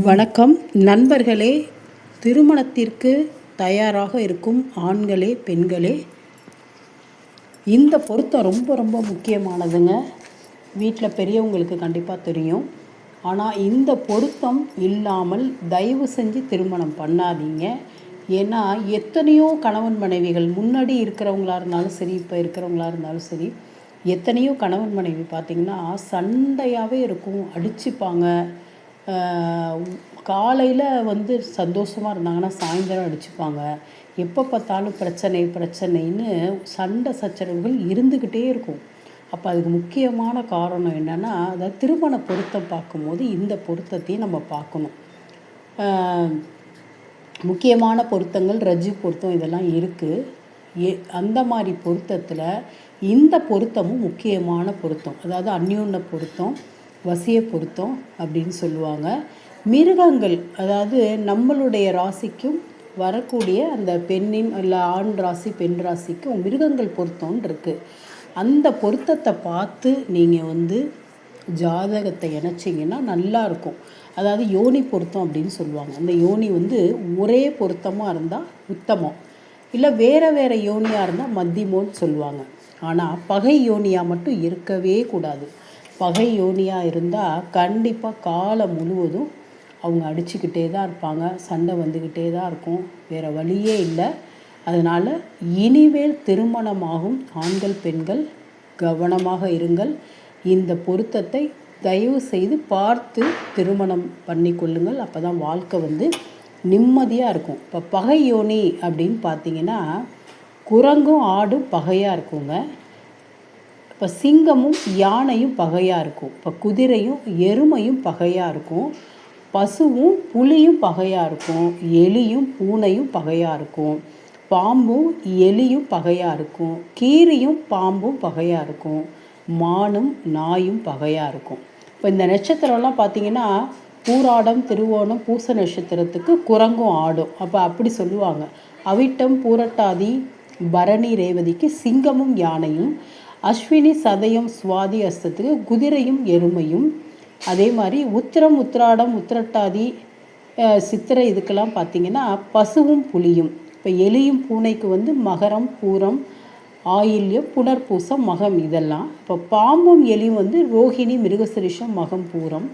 வணக்கம். நண்பர்களே திருமணத்திற்கு தயாராக இருக்கும் ஆண்களே பெண்களே இந்த பொருத்தம் ரொம்ப ரொம்ப முக்கியமானதுங்க. வீட்டில் பெரியவங்களுக்கு கண்டிப்பாக தெரியும். ஆனால் இந்த பொருத்தம் இல்லாமல் தயவு செஞ்சு திருமணம் பண்ணாதீங்க. ஏன்னா எத்தனையோ கணவன் மனைவிகள் முன்னாடி இருக்கிறவங்களா இருந்தாலும் சரி இப்போ இருக்கிறவங்களா இருந்தாலும் சரி எத்தனையோ கணவன் மனைவி பார்த்திங்கன்னா சண்டையாகவே இருக்கும் அடிச்சுப்பாங்க. காலையில் வந்து சந்தோஷமாக இருந்தாங்கன்னா சாயந்தரம் அடிச்சுப்பாங்க. எப்போ பார்த்தாலும் பிரச்சனை பிரச்சனைன்னு சண்டை சச்சரவுகள் இருந்துக்கிட்டே இருக்கும். அப்போ அதுக்கு முக்கியமான காரணம் என்னென்னா அதாவது திருமண பொருத்தம் பார்க்கும்போது இந்த பொருத்தத்தையும் நம்ம பார்க்கணும். முக்கியமான பொருத்தங்கள் ரஜி பொருத்தம் இதெல்லாம் இருக்குது ஏ அந்த மாதிரி பொருத்தத்தில் இந்த பொருத்தமும் முக்கியமான பொருத்தம். அதாவது அந்யோன்ன பொருத்தம் வசிய பொருத்தம் அப்படின்னு சொல்லுவாங்க. மிருகங்கள் அதாவது நம்மளுடைய ராசிக்கும் வரக்கூடிய அந்த பெண்ணின் இல்லை ஆண் ராசி பெண் ராசிக்கும் மிருகங்கள் பொருத்தம்னு இருக்குது அந்த பொருத்தத்தை பார்த்து நீங்கள் வந்து ஜாதகத்தை இணைச்சிங்கன்னா நல்லாயிருக்கும் அதாவது யோனி பொருத்தம் அப்படின்னு சொல்லுவாங்க. அந்த யோனி வந்து ஒரே பொருத்தமாக இருந்தால் உத்தமம். இல்லை வேறு வேறு யோனியாக இருந்தால் மத்தியமோன்னு சொல்லுவாங்க. ஆனால் பகை யோனியாக மட்டும் இருக்கவே கூடாது. பகை யோனியாக இருந்தால் கண்டிப்பாக காலம் முழுவதும் அவங்க அடிச்சுக்கிட்டே தான் இருப்பாங்க. சண்டை வந்துக்கிட்டே தான் இருக்கும். வேறு வழியே இல்லை. அதனால் இனிமேல் திருமணமாகும் ஆண்கள் பெண்கள் கவனமாக இருங்கள். இந்த பொருத்தத்தை தயவு செய்து பார்த்து திருமணம் பண்ணி கொள்ளுங்கள். அப்போ தான் வாழ்க்கை வந்து நிம்மதியாக இருக்கும். இப்போ பகை யோனி அப்படின்னு பார்த்தீங்கன்னா குரங்கும் ஆடும் பகையாக இருக்குங்க. இப்போ சிங்கமும் யானையும் பகையாக இருக்கும். இப்போ குதிரையும் எருமையும் பகையாக இருக்கும். பசுவும் புலியும் பகையாக இருக்கும். எலியும் பூனையும் பகையாக இருக்கும். பாம்பும் எலியும் பகையாக இருக்கும். கீரியும் பாம்பும் பகையாக இருக்கும். மானும் நாயும் பகையாக இருக்கும். இப்போ இந்த நட்சத்திரம்லாம் பார்த்திங்கன்னா பூராடம் திருவோணம் பூச நட்சத்திரத்துக்கு குரங்கும் ஆடும். அப்போ அப்படி சொல்லுவாங்க. அவிட்டம் பூரட்டாதி பரணி ரேவதிக்கு சிங்கமும் யானையும் அஸ்வினி சதயம் சுவாதி அஸ்தத்துக்கு குதிரையும் எருமையும். அதே மாதிரி உத்திரம் உத்திராடம் உத்திரட்டாதி சித்திரை இதுக்கெல்லாம் பார்த்திங்கன்னா பசுவும் புலியும். இப்போ எலியும் பூனைக்கு வந்து மகரம் பூரம் ஆயில்யம் புனர்பூசம் மகம் இதெல்லாம். இப்போ பாம்பும் எலியும் வந்து ரோஹிணி மிருகசிரிஷம் மகம் பூரம்.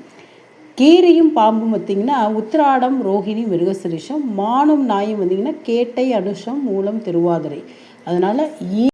கீரையும் பாம்பும் பார்த்திங்கன்னா உத்திராடம் ரோஹிணி மிருகசிரிஷம். மானம் நாயும் வந்தீங்கன்னா கேட்டை அனுஷம் மூலம் திருவாதிரை. அதனால்